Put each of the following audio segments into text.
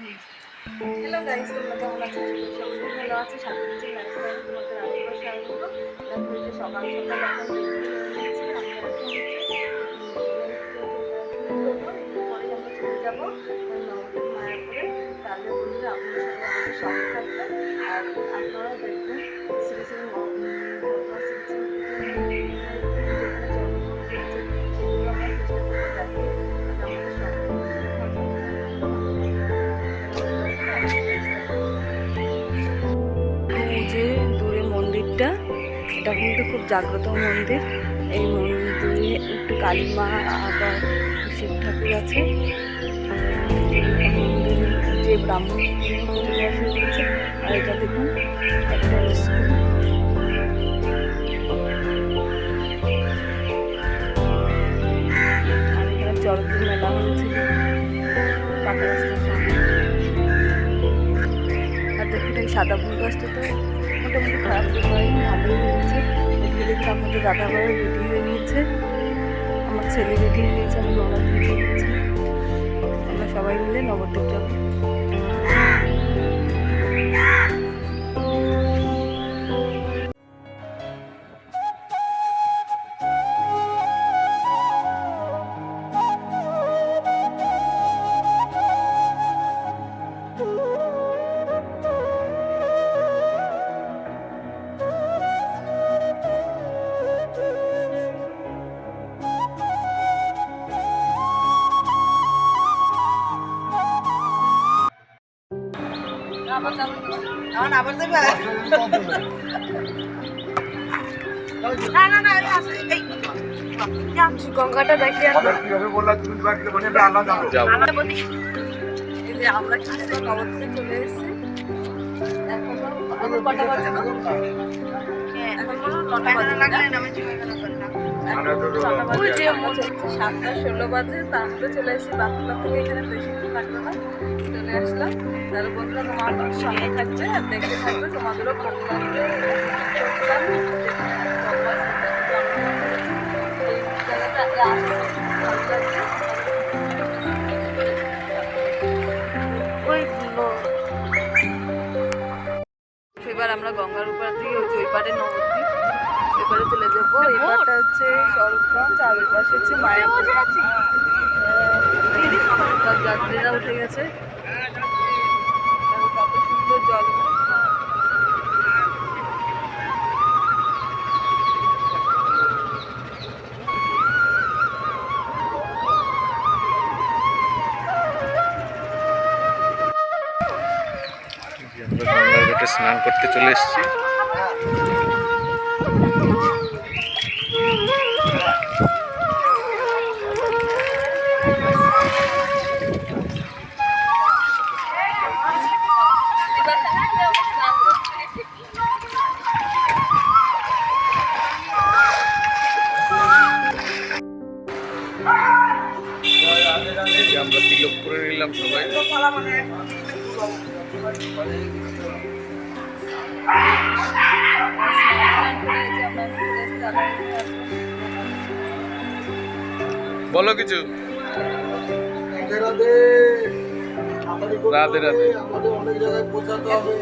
Hello guys তোমরা কেমন আছো? সবাই ভালো আছে। সাথে হচ্ছে লাইফস্টাইল তোমাদের আরেকবার স্বাগত যে সকাল সকাল এখন পরে আমরা চলে যাব তাহলে বলতে আপনাদের সঙ্গে আর আপনারাও দেখবেন শ্রী শ্রী এটা কিন্তু খুব জাগ্রত মন্দির। এই মন্দিরে একটু কালী মা আবার শিব ঠাকুর আছে। যে ব্রাহ্মণ আর এটা দেখুন, একটা স্কুল মেলা হয়েছিল পাকা রাস্তার সামনে। সাদা ফুল গাছটা তো মোটামুটি খারাপ হয়নি ভালোই হয়েছে এদিকে দেখতে আমাদের দাদা ভাই রেডি হয়ে নিয়েছে আমার ছেলে রেডি হয়ে নিয়েছে আমার নবদ্বীপ নিয়েছে আমরা সবাই মিলে নবদ্বীপ যাব এখন আবার যাবে না না না এই গঙ্গাটা দেখি কীভাবে বললা তুমি মানে আমরা আলাদা আমরা বলি এই যে আমরা কিন্তু নবদ্বীপে চলে এসেছি এখন এখন কটা বাজে? হ্যাঁ, এখন মনে হয় না? মনে সাতটা ষোলো বাজে তারপরে চলে এসেছি বাথরুম থেকে এখানে বেশিক্ষণ লাগল না চলে আসলাম। তার বন্ধুরা তোমার সঙ্গে থাকবে আর দেখতে থাকবে তোমাদেরও ভালো লাগবে। এবার আমরা গঙ্গার উপর দিয়ে ওই যে ওই পারে নবদ্বীপ এবারে চলে যাব। এই পারটা হচ্ছে স্বরূপগঞ্জ আর ওই পাশে হচ্ছে মায়াপুর। যাত্রীরা উঠে গেছে। জল। স্নান করতে চলে এসেছি। বলো কিছু। রাধে রাধে। অনেক জায়গায় পৌঁছাতে হবে।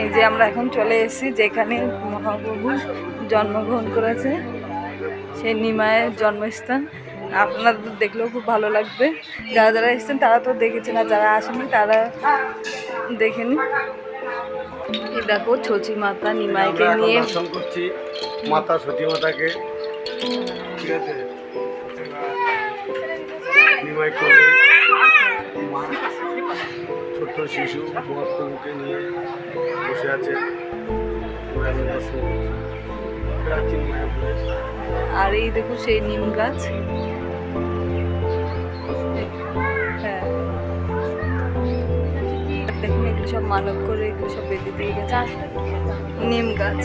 এই যে আমরা এখন চলে এসেছি যেখানে মহাপ্রভু জন্মগ্রহণ করেছে সেই নিমায়ের জন্মস্থান। আপনাদের দেখলেও খুব ভালো লাগবে। যারা যারা এসেছেন তারা তো দেখেছেন আর যারা আসেনি তারা দেখেনি। দেখো ছচি মাতা নিমাইকে নিয়ে মাতা সতী মাতাকে। ঠিক আছে? করে। ছোট্ট শিশু নিয়ে বসে আছে। আর এই দেখো সেই নিম গাছ। হ্যাঁ। দেখুন, এগুলো সব মানব করে এগুলো সব বেঁধে দিয়ে গেছে। নিম গাছ।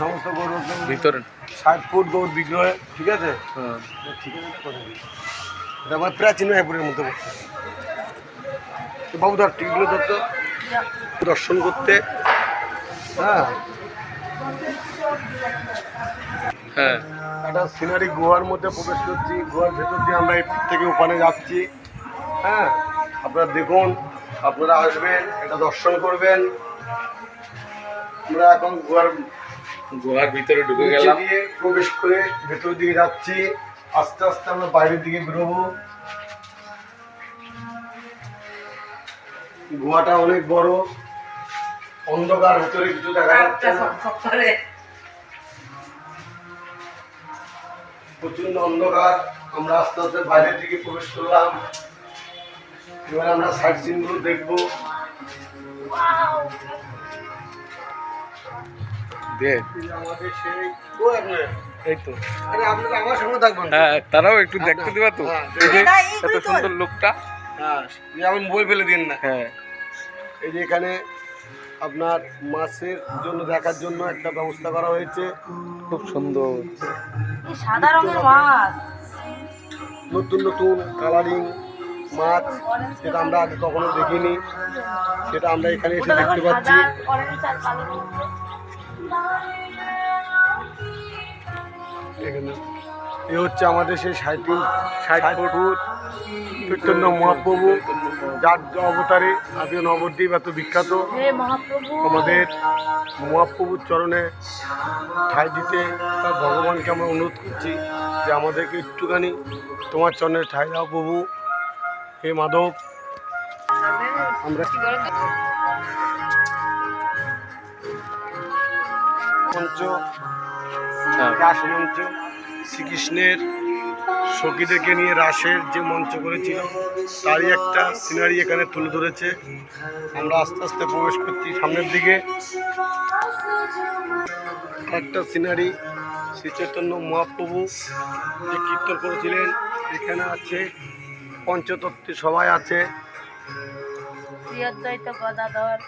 সমস্ত গরু ভিতরে। ষাট ফুট গৌর বিগ্রহ ঠিক আছে? হ্যাঁ। ঠিক আছে এটা আমার প্রাচীন মায়াপুরের মধ্যে পড়ছে। তো বাবু ধর টিকিটগুলো ধরতো দর্শন করতে। হ্যাঁ। হ্যাঁ। একটা সিনারি গুহার মধ্যে প্রবেশ করছি। গুহার ভেতর দিয়ে আমরা এই থেকে ওখানে যাচ্ছি। হ্যাঁ। আপনারা দেখুন আপনারা আসবেন এটা দর্শন করবেন। আমরা এখন গুহার গুহার ভিতরে ঢুকে গেলাম। দিয়ে প্রবেশ করে ভেতর দিকে যাচ্ছি। আস্তে আস্তে আমরা বাইরের দিকে বেরোবো। গুহাটা অনেক বড়। অন্ধকার ভেতরে কিছু দেখা যাচ্ছে না। প্রচণ্ড অন্ধকার। আমরা আস্তে আস্তে বাইরের দিকে প্রবেশ করলাম। এবার আমরা সাইড সিনগুলো দেখব। দেখ এই তো আরে আপনারা আমার সঙ্গে থাকবেন। তো? হ্যাঁ তারাও একটু দেখতে দিবা তো। হ্যাঁ, এই যে এত সুন্দর লোকটা। হ্যাঁ মোবাইল ফেলে দিন না। হ্যাঁ। এই যে এখানে আপনার মাছের জন্য দেখার জন্য একটা ব্যবস্থা করা হয়েছে। খুব সুন্দর। সাদা রঙের মাছ। নতুন নতুন কালারিং মাছ যেটা আমরা আগে কখনো দেখিনি। সেটা আমরা এখানে এসে দেখতে পাচ্ছি। এখানে এ হচ্ছে আমাদের সেই ষাট ষাট ফুট চৈতন্য মহাপ্রভু যার অবতারে আজকে নবদ্বীপ এত বিখ্যাত। আমাদের মহাপ্রভুর চরণে ঠাই দিতে বা ভগবানকে আমরা অনুরোধ করছি যে আমাদেরকে একটুখানি তোমার চরণে ঠাই দাও প্রভু। হে মাধব। আমরা মঞ্চ হ্যাঁ। রাস মঞ্চ শ্রীকৃষ্ণের সখীদেরকে নিয়ে রাসের যে মঞ্চ করেছিল তারই একটা সিনারি এখানে তুলে ধরেছে। আমরা আস্তে আস্তে প্রবেশ করছি সামনের দিকে। একটা সিনারি শ্রী চৈতন্য মহাপ্রভু যে কীর্তন করেছিলেন এখানে আছে পঞ্চতত্ত্বে সবাই আছে। গদাধর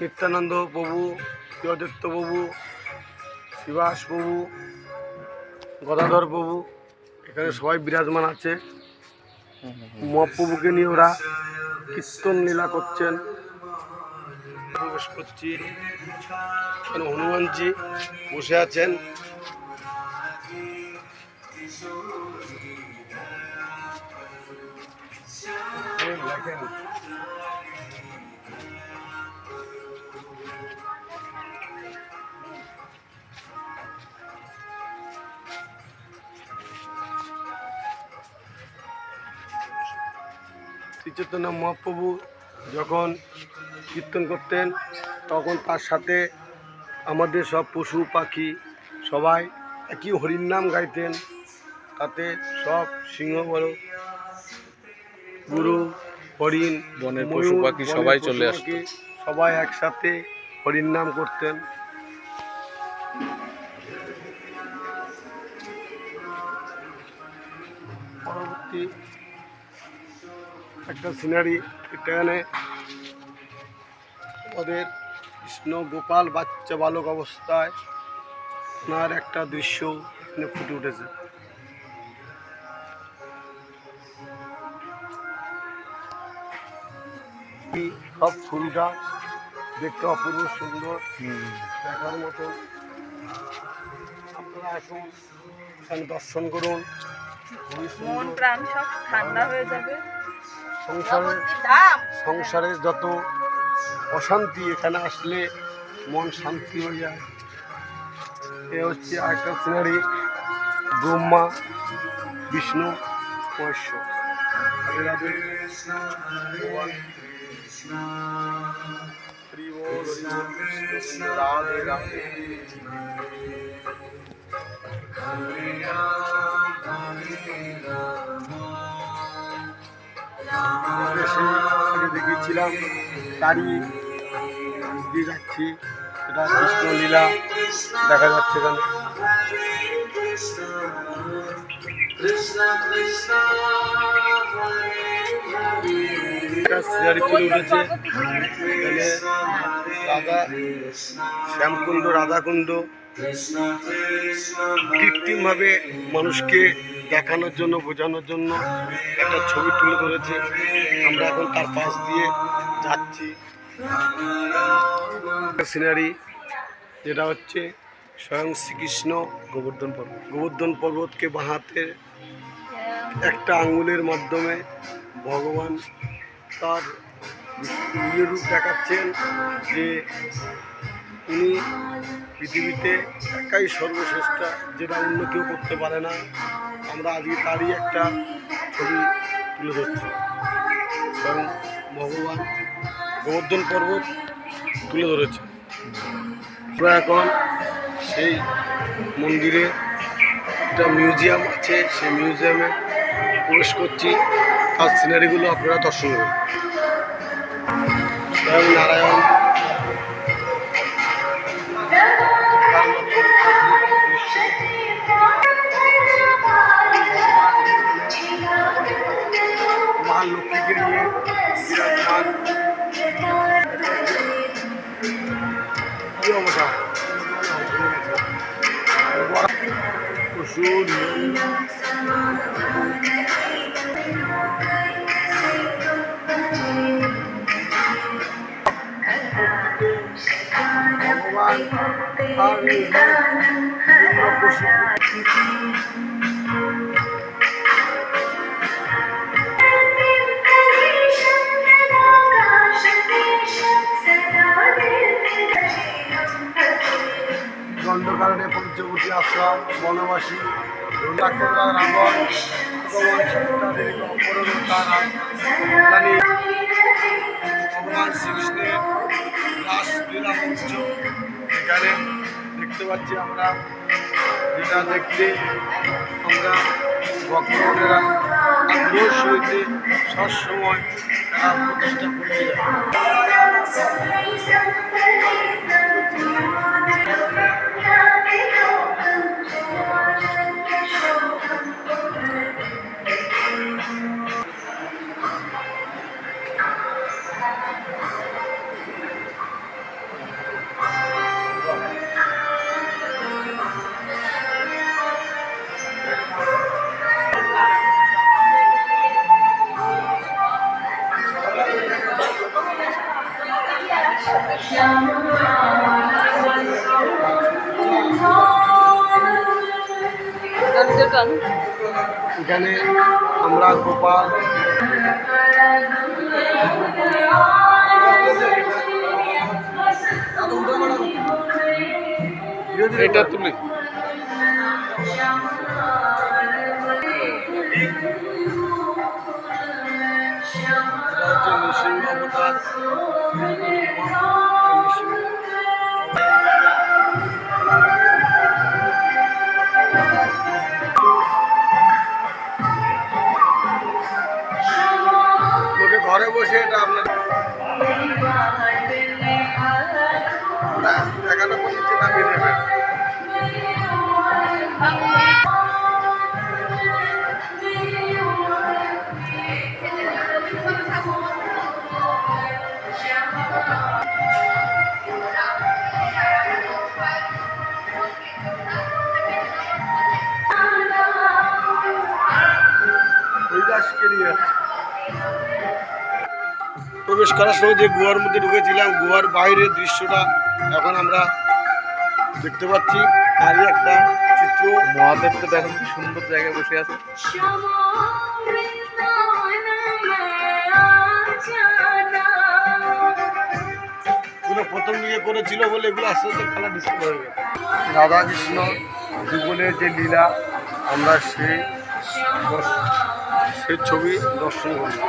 নিত্যানন্দ প্রভু শিবদত্ত প্রভু শিবাস প্রভু গদাধর প্রভু এখানে সবাই বিরাজমান আছে। মহাপ্রভুকে নিয়ে ওরা কীর্তন লীলা করছেন। প্রবেশ করছি। এখানে হনুমানজি বসে আছেন। শ্রী চৈতন্য মহাপ্রভু যখন কীর্তন করতেন তখন তার সাথে আমাদের সব পশু পাখি সবাই একই হরির নাম গাইতেন। তাতে সব সিংহ বড় গুরু হরিণ বনের পশু পাখি সবাই চলে পাখি সবাই একসাথে হরির নাম করতেন। পরবর্তী একটা সিনারি, এখানে ওদের কৃষ্ণ গোপাল বাচ্চা বালক অবস্থায় ওনার একটা দৃশ্য এখানে ফুটে উঠেছে। সব ফুল গাছ দেখতে অপূর্ব সুন্দর দেখার মতো। আপনারা আসুন, এখানে দর্শন করুন। মন প্রাণ সব ঠান্ডা হয়ে যাবে। সংসারের সংসারের যত অশান্তি এখানে আসলে মন শান্তি হয়ে যায়। এ হচ্ছে আরেকটা সিনারি ব্রহ্মা, বিষ্ণু, মহেশ্বর। দেখিয়েছিলাম গাড়ি দিয়ে যাচ্ছি। সেটা কৃষ্ণ লীলা দেখা যাচ্ছে এখানে। শ্যামকুণ্ড রাধাকুণ্ড কৃত্রিমভাবে মানুষকে দেখানোর জন্য, বোঝানোর জন্য একটা ছবি তুলে ধরেছে। আমরা এখন তার পাশ দিয়ে যাচ্ছি। সিনারি যেটা হচ্ছে স্বয়ং শ্রীকৃষ্ণ গোবর্ধন পর্বত। গোবর্ধন পর্বতকে বাঁহাতে একটা আঙ্গুলের মাধ্যমে ভগবান তার রূপ দেখাচ্ছেন যে উনি পৃথিবীতে একাই সর্বশ্রেষ্ঠা, যেটা অন্য কেউ করতে পারে না। আমরা আজকে তারই একটা ছবি তুলে ধরছি। কারণ ভগবান গোবর্ধন পর্বত তুলে ধরেছে। আমরা এখন সেই মন্দিরে একটা মিউজিয়াম আছে, সেই মিউজিয়ামে প্রবেশ করছি। তার সিনারিগুলো আপনারা দর্শন করুন। নারায়ণ প্রচুর ভগবান দণ্ডকারণে পঞ্চবতী আশ্রম, বনবাসী ভগবান শ্রীকৃষ্ণের রাসলীলা মঞ্চ এখানে দেখতে পাচ্ছি আমরা, যেটা দেখতে আমরা ভক্তগণেরা আগ্রহ সহিতে সবসময় তারা প্রতিষ্ঠা করতে এটা তুলি করার সময় যে গুহার মধ্যে ঢুকেছিলাম গুহার বাইরের দৃশ্যটা এখন আমরা দেখতে পাচ্ছি। তারই একটা চিত্র। মহাদেব তো দেখেন কি সুন্দর জায়গায় বসে আছে। প্রথম দিকে করেছিল বলে এগুলো আস্তে আস্তে খেলা ডিস্টার্ব হয়ে গেছে। রাধা কৃষ্ণ জীবনের যে লীলা আমরা সেই সেই ছবি দর্শন করলাম।